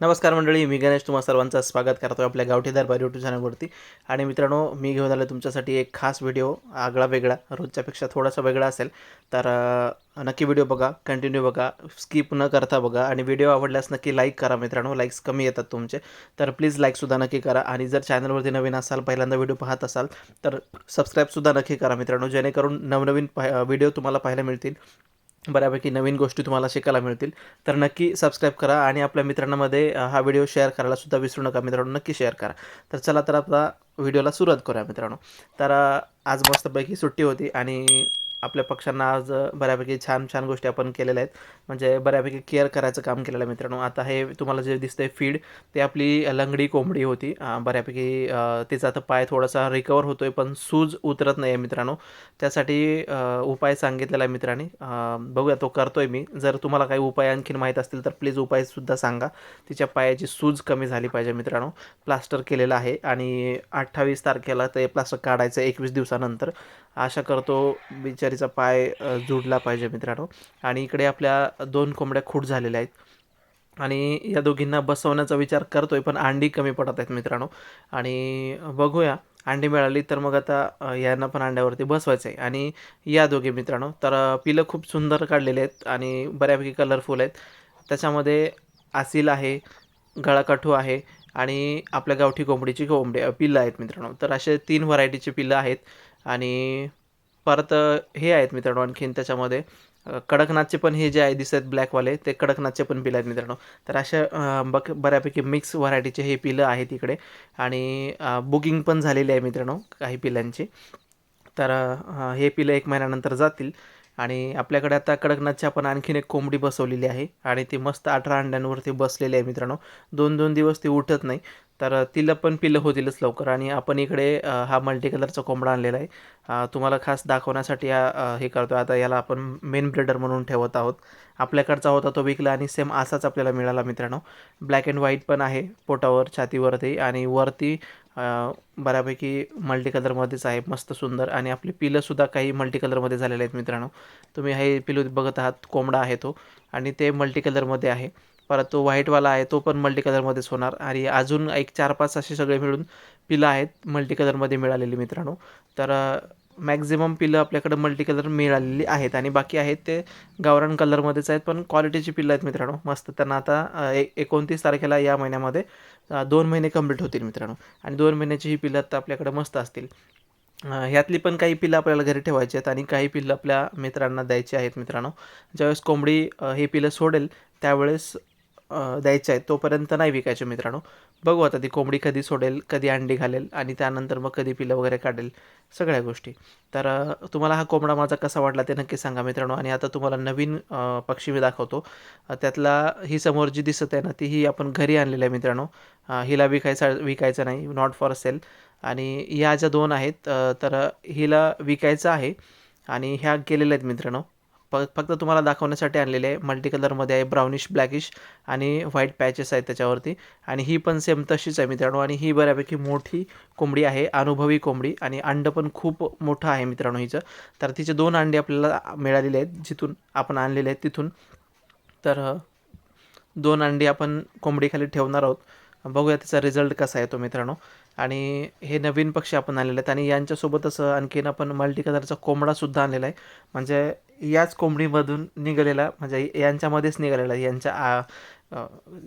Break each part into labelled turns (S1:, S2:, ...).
S1: नमस्कार मंडळी मी गणेश तुम्हा सर्वांचं स्वागत करतो आपल्या गावठी दरबार यूट्यूब चॅनलवरती आणि मित्रांनो मी घेऊन आलो तुमच्यासाठी एक खास व्हिडिओ आगळा वेगळा रोजच्यापेक्षा थोडासा वेगळा असेल तर नक्की व्हिडिओ बघा कंटिन्यू बघा स्किप न करता बघा आणि व्हिडिओ आवडल्यास नक्की लाईक करा मित्रांनो लाईक्स कमी येतात तुमचे तर प्लीज लाईकसुद्धा नक्की करा आणि जर चॅनलवरती नवीन असाल पहिल्यांदा व्हिडिओ पाहत असाल तर सबस्क्राईबसुद्धा नक्की करा मित्रांनो जेणेकरून नवनवीन पाह व्हिडिओ तुम्हाला पाहायला मिळतील. बऱ्यापैकी नवीन गोष्टी तुम्हाला शिकायला मिळतील. तर नक्की सबस्क्राईब करा आणि आपल्या मित्रांमध्ये हा व्हिडिओ शेअर करायला सुद्धा विसरू नका मित्रांनो. नक्की शेअर करा. तर चला तर आपला व्हिडिओला सुरुवात करूया मित्रांनो. तर आज मस्तपैकी सुट्टी होती आणि आपल्या पक्ष्यांना आज बऱ्यापैकी छान छान गोष्टी आपण केलेल्या आहेत. म्हणजे बऱ्यापैकी केअर करायचं काम केलेलं आहे मित्रांनो. आता हे तुम्हाला जे दिसतंय फीड ते आपली लंगडी कोंबडी होती. बऱ्यापैकी तिचा आता पाय थोडासा रिकवर होतोय पण सूज उतरत नाही आहे मित्रांनो. त्यासाठी उपाय सांगितलेला आहे मित्रांनी. बघूया तो करतोय मी. जर तुम्हाला काही उपाय आणखीन माहीत असतील तर प्लीज उपायसुद्धा सांगा. तिच्या पायाची सूज कमी झाली पाहिजे मित्रांनो. प्लास्टर केलेलं आहे आणि अठ्ठावीस तारखेला ते प्लास्टर काढायचं एकवीस दिवसानंतर. आशा करतो बिचारी शेजारीचा पाय जुडला पाहिजे मित्रांनो. आणि इकडे आपल्या दोन कोंबड्या खूट झालेल्या आहेत. आणि या दोघींना बसवण्याचा विचार करतोय पण अंडी कमी पडत आहेत मित्रांनो. आणि बघूया अंडी मिळाली तर मग आता यांना पण अंड्यावरती बसवायचं आहे आणि या दोघे मित्रांनो तर पिलं खूप सुंदर काढलेले आहेत आणि बऱ्यापैकी कलरफुल आहेत. त्याच्यामध्ये आसिल आहे गळाकाठू आहे आणि आपल्या गावठी कोंबडीची कोंबडी पिल्लं आहेत मित्रांनो. तर असे तीन व्हरायटीची पिल्लं आहेत. आणि परत हे आहेत मित्रांनो आणखीन त्याच्यामध्ये कडकनाथचे पण हे जे आहे दिसत आहेत ब्लॅकवाले ते कडकनाथचे पण पिलं आहेत मित्रांनो. तर अशा बक बऱ्यापैकी मिक्स व्हरायटीचे हे पिलं आहेत इकडे. आणि बुकिंग पण झालेली आहे मित्रांनो काही पिलांची. तर हे पिलं एक महिन्यानंतर जातील. आणि आपल्याकडे आता कडकनाथची आपण आणखीन एक कोंबडी बसवलेली आहे. आणि ती मस्त अठरा अंड्यांवरती बसलेली आहे मित्रांनो. दोन दोन दिवस ती उठत नाही. तर तिला पण पिल्लं होतीलच लवकर. आणि आपण इकडे हा मल्टी कलरचा कोंबडा आणलेला आहे. तुम्हाला खास दाखवण्यासाठी हा हे करतो आता याला आपण मेन ब्रेडर म्हणून ठेवत आहोत. आपल्याकडचा होता तो विकला आणि सेम असाच आपल्याला मिळाला मित्रांनो. ब्लॅक अँड व्हाईट पण आहे पोटावर छातीवरती आणि वरती बऱ्यापैकी मल्टी कलरमध्येच आहे. मस्त सुंदर. आणि आपली पिलंसुद्धा काही मल्टी कलरमध्ये झालेले आहेत मित्रांनो. तुम्ही हे पिलू बघत आहात कोंबडा आहे तो. आणि ते मल्टी कलरमध्ये आहे. परत तो व्हाईटवाला आहे तो पण मल्टी कलरमध्येच होणार. आणि अजून एक चार पाच असे सगळे मिळून पिलं आहेत मल्टी कलरमध्ये मिळालेली मित्रांनो. तर मॅक्झिमम पिलं आपल्याकडं मल्टी कलर मिळालेली आहेत. आणि बाकी आहेत ते गावरान कलरमध्येच आहेत पण क्वालिटीची पिल्लं आहेत मित्रांनो. मस्त. त्यांना आता ए एकोणतीस तारखेला या महिन्यामध्ये दोन महिने कंप्लीट होतील मित्रांनो. आणि दोन महिन्याची ही पिल्लं आता आपल्याकडे मस्त असतील. ह्यातली पण काही पिल्लं आपल्याला घरी ठेवायची आहेत आणि काही पिल्लं आपल्या मित्रांना द्यायची आहेत मित्रांनो. ज्यावेळेस कोंबडी हे पिलं सोडेल त्यावेळेस द्यायचे आहेत तोपर्यंत नाही विकायचे मित्रांनो. बघू आता ती कोंबडी कधी सोडेल कधी अंडी घालेल आणि त्यानंतर मग कधी पिलं वगैरे काढेल सगळ्या गोष्टी. तर तुम्हाला हा कोंबडा माझा कसा वाटला ते नक्की सांगा मित्रांनो. आणि आता तुम्हाला नवीन पक्षी मी दाखवतो. त्यातला ही समोर जी दिसत आहे ना ती ही आपण घरी आणलेली आहे मित्रांनो. हिला विकायचा विकायचं नाही नॉट फॉर सेल आणि या ज्या दोन आहेत तर हिला विकायचं आहे आणि ह्या गेलेल्या आहेत मित्रांनो. फ फक्त तुम्हाला दाखवण्यासाठी आणलेले आहे. मल्टी कलरमध्ये आहे ब्राउनिश ब्लॅकिश आणि व्हाईट पॅचेस आहेत त्याच्यावरती. आणि ही पण सेम तशीच आहे मित्रांनो. आणि ही बऱ्यापैकी मोठी कोंबडी आहे अनुभवी कोंबडी. आणि अंड पण खूप मोठं आहे मित्रांनो हिचं. तर तिचे दोन अंडे आपल्याला मिळालेले आहेत जिथून आपण आणलेले आहेत तिथून. तर दोन अंडी आपण कोंबडीखाली ठेवणार आहोत. बघूया त्याचा रिझल्ट कसा येतो मित्रांनो. आणि हे नवीन पक्षी आपण आणलेले आहेत. आणि यांच्यासोबतच आणखीन आपण मल्टी कलरचा कोंबडासुद्धा आणलेला आहे. म्हणजे याच कोंबडीमधून निघालेला म्हणजे यांच्यामध्येच निघालेला यांच्या आ,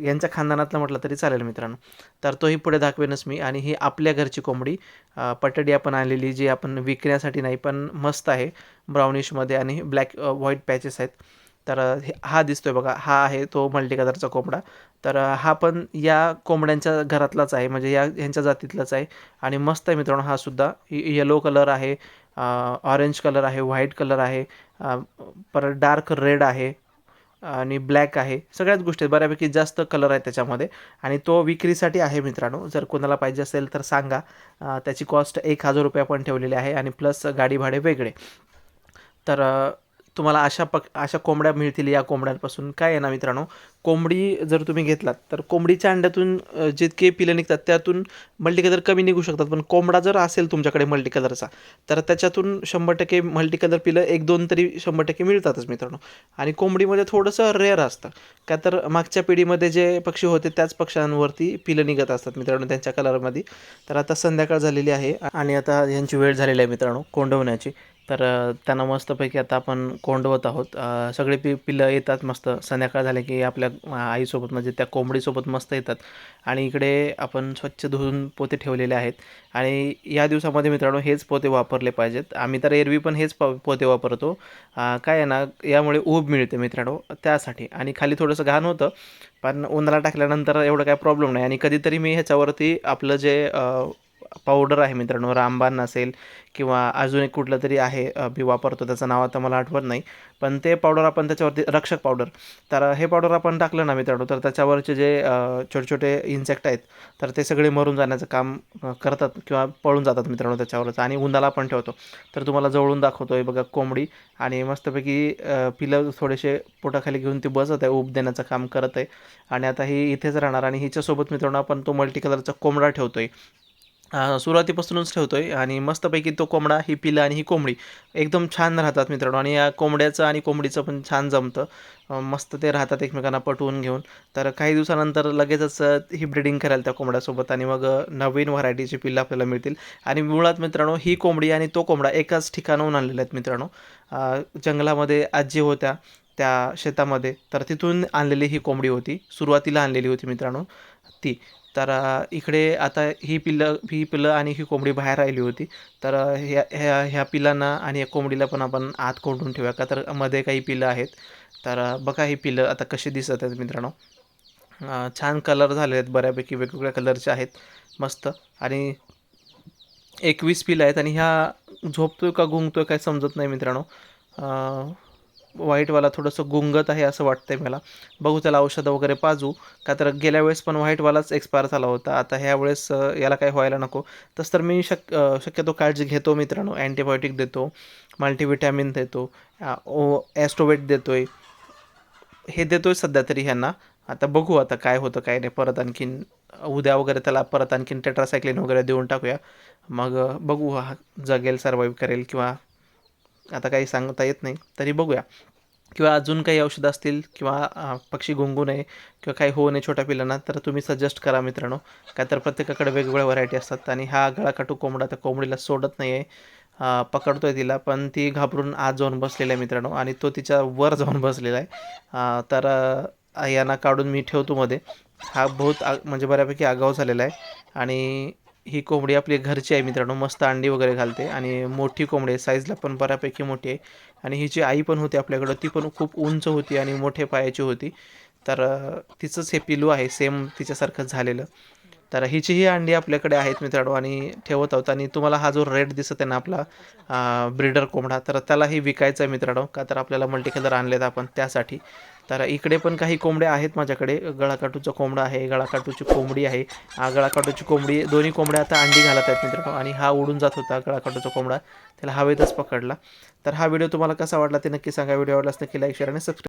S1: यांच्या खानदानातला म्हटलं तरी चालेल मित्रांनो. तर तोही पुढे दाखवेनच मी. आणि ही आपल्या घरची कोंबडी पटडी आपण आणलेली जी आपण विकण्यासाठी नाही पण मस्त आहे ब्राउनिशमध्ये. आणि ब्लॅक व्हाईट पॅचेस आहेत. तर हा दिसतोय बघा. हा आहे तो मल्टी कलरचा कोंबडा. तर हा पण या कोंबड्यांच्या घरातलाच आहे म्हणजे या ह्यांच्या जातीतलाच आहे. आणि मस्त आहे मित्रांनो हा सुद्धा. येलो कलर आहे ऑरेंज कलर आहे व्हाईट कलर आहे. परत डार्क रेड आहे आणि ब्लॅक आहे सगळ्याच गोष्टी आहेत. बऱ्यापैकी जास्त कलर आहे त्याच्यामध्ये. आणि तो विक्रीसाठी आहे मित्रांनो. जर कोणाला पाहिजे असेल तर सांगा. त्याची कॉस्ट एक हजार रुपये आपण ठेवलेली आहे आणि प्लस गाडी भाडे वेगळे. तर तुम्हाला अशा पक अशा कोंबड्या मिळतील या कोंबड्यांपासून. काय आहे ना मित्रांनो कोंबडी जर तुम्ही घेतलात तर कोंबडीच्या अंड्यातून जितके पिलं निघतात त्यातून मल्टी कलर कमी निघू शकतात. पण कोंबडा जर असेल तुमच्याकडे मल्टी कलरचा तर त्याच्यातून शंभर टक्के मल्टी कलर पिलं एक दोन तरी शंभर टक्के मिळतातच मित्रांनो. आणि कोंबडीमध्ये थोडंसं रेअर असतं. का तर मागच्या पिढीमध्ये जे पक्षी होते त्याच पक्ष्यांवरती पिलं निघत असतात मित्रांनो त्यांच्या कलरमध्ये तर आता संध्याकाळ झालेली आहे आणि आता यांची वेळ झालेली आहे मित्रांनो कोंडवण्याची. तर त्यांना मस्तपैकी आता आपण कोंडवत आहोत. सगळे पि पिल्लं येतात मस्त. संध्याकाळ झाले की आपल्या आईसोबत म्हणजे त्या कोंबडीसोबत मस्त येतात. आणि इकडे आपण स्वच्छ धुवून पोते ठेवलेले आहेत. आणि या दिवसामध्ये मित्रांनो हेच पोते वापरले पाहिजेत. आम्ही तर एरवी पण हेच प पोते वापरतो. काय आहे ना यामुळे ऊब मिळते मित्रांनो त्यासाठी. आणि खाली थोडंसं घाण होतं पण उन्हाला टाकल्यानंतर एवढं काय प्रॉब्लेम नाही. आणि कधीतरी मी ह्याच्यावरती आपलं जे पावडर आहे मित्रांनो रामबाण असेल किंवा अजून एक कुठलं तरी आहे मी वापरतो त्याचं नाव आता मला आठवत नाही. पण ते पावडर आपण त्याच्यावरती रक्षक पावडर तर हे पावडर आपण टाकलं ना मित्रांनो तर त्याच्यावरचे जे छोटे छोटे इन्सेक्ट आहेत तर ते सगळे मरून जाण्याचं काम करतात किंवा पळून जातात मित्रांनो त्याच्यावरच आणि उन्हाला पण ठेवतो. तर तुम्हाला जवळून दाखवतो आहे बघा कोंबडी आणि मस्तपैकी पिलं थोडेसे पोटाखाली घेऊन ती बसत आहे ऊब देण्याचं काम करत आहे. आणि आता ही इथेच राहणार आणि हिच्यासोबत मित्रांनो आपण तो मल्टी कलरचा कोंबडा ठेवतो आहे सुरुवातीपासूनच ठेवतो आहे आणि मस्तपैकी तो कोंबडा ही पिलं आणि ही कोंबडी एकदम छान राहतात मित्रांनो आणि या कोंबड्याचं आणि कोंबडीचं पण छान जमतं. मस्त ते राहतात एकमेकांना पटवून घेऊन. तर काही दिवसानंतर लगेचच ही ब्रिडिंग करायला त्या कोंबड्यासोबत आणि मग नवीन व्हरायटीची पिल्लं आपल्याला मिळतील. आणि मुळात मित्रांनो ही कोंबडी आणि तो कोंबडा एकाच ठिकाणाहून आणलेले आहेत मित्रांनो. जंगलामध्ये आजी होत्या त्या शेतामध्ये तर तिथून आणलेली ही कोंबडी होती. सुरुवातीला आणलेली होती मित्रांनो ती. तर इकडे आता ही पिल्लं ही पिल्लं आणि ही कोंबडी बाहेर राहिली होती. तर ह्या ह्या ह्या पिल्लांना आणि या कोंबडीला पण आपण आत कोंडून ठेवूया का? तर मध्ये काही पिल्लं आहेत. तर बघा ही पिल्लं आता कशी दिसत आहेत मित्रांनो. छान कलर झाले आहेत. बऱ्यापैकी वेगवेगळ्या कलरचे आहेत. मस्त. आणि एकवीस पिलं आहेत आणि ह्या झोपतोय का घुंगतोय काय समजत नाही मित्रांनो. व्हाईटवाला थोडंसं गुंगत आहे असं वाटतंय मला. बघू त्याला औषधं वगैरे पाजू. का तर गेल्या वेळेस पण व्हाईटवालाच एक्सपायर झाला होता. आता ह्या वेळेस याला काही व्हायला नको. तसं तर मी शक शक्यतो काळजी घेतो मित्रांनो. अँटीबायोटिक देतो मल्टीविटॅमिन देतो ओ ॲस्ट्रोवेट देतो आहे हे देतोय सध्या तरी ह्यांना. आता बघू आता काय होतं काय नाही. परत आणखीन उद्या वगैरे त्याला परत आणखीन टेट्रासायक्लिन वगैरे देऊन टाकूया. मग बघू हा जगेल सर्वाईव्ह करेल किंवा आता काही सांगता येत नाही. तरी बघूया. किंवा अजून काही औषधं असतील किंवा पक्षी गुंगू नये किंवा काही होऊ नये छोट्या पिलांना तर तुम्ही सजेस्ट करा मित्रांनो. काय तर प्रत्येकाकडे वेगवेगळ्या व्हरायटी असतात आणि हा गळाकाटू कोंबडा त्या कोंबडीला सोडत नाही आहे पकडतोय तिला पण ती घाबरून आत जाऊन बसलेला आहे मित्रांनो आणि तो तिच्या वर जाऊन बसलेला आहे. तर यांना काढून मी ठेवतो मध्ये. हा बहुत आ म्हणजे बऱ्यापैकी आगाऊ झालेला आहे आणि ही कोंबडी आपली घरची आहे मित्रांनो मस्त अंडी वगैरे घालते आणि मोठी कोंबडी आहे साईजला पण बऱ्यापैकी मोठी आहे. आणि हिची आई पण होती आपल्याकडं ती पण खूप उंच होती आणि मोठे पायाची होती. तर तिचंच हे पिलू आहे सेम तिच्यासारखं झालेलं. तर हिची ही अंडी आपल्याकडे आहेत मित्रांनो आणि ठेवत आहोत आणि तुम्हाला हा जो रेट दिसत आहे ना आपला ब्रीडर कोंबडा तर त्यालाही विकायचा आहे मित्रांनो. का तर आपल्याला मल्टी कलर आणलेत आपण त्यासाठी. तर इकडे पण काही कोंबड्या आहेत माझ्याकडे. गळाकाटूचा कोंबडा आहे गळाकाटूची कोंबडी आहे. गळाकाटूची कोंबडी दोन्ही कोंबड्या आता अंडी घालत आहेत मित्रांनो. आणि हा उडून जात होता गळाकाटूचा कोंबडा. त्याला हवेतच पकडला. तर हा व्हिडिओ तुम्हाला कसा वाटला ते नक्की सांगा. व्हिडिओ आवडलास नक्की लाईक शेअर आणि सबस्क्राईब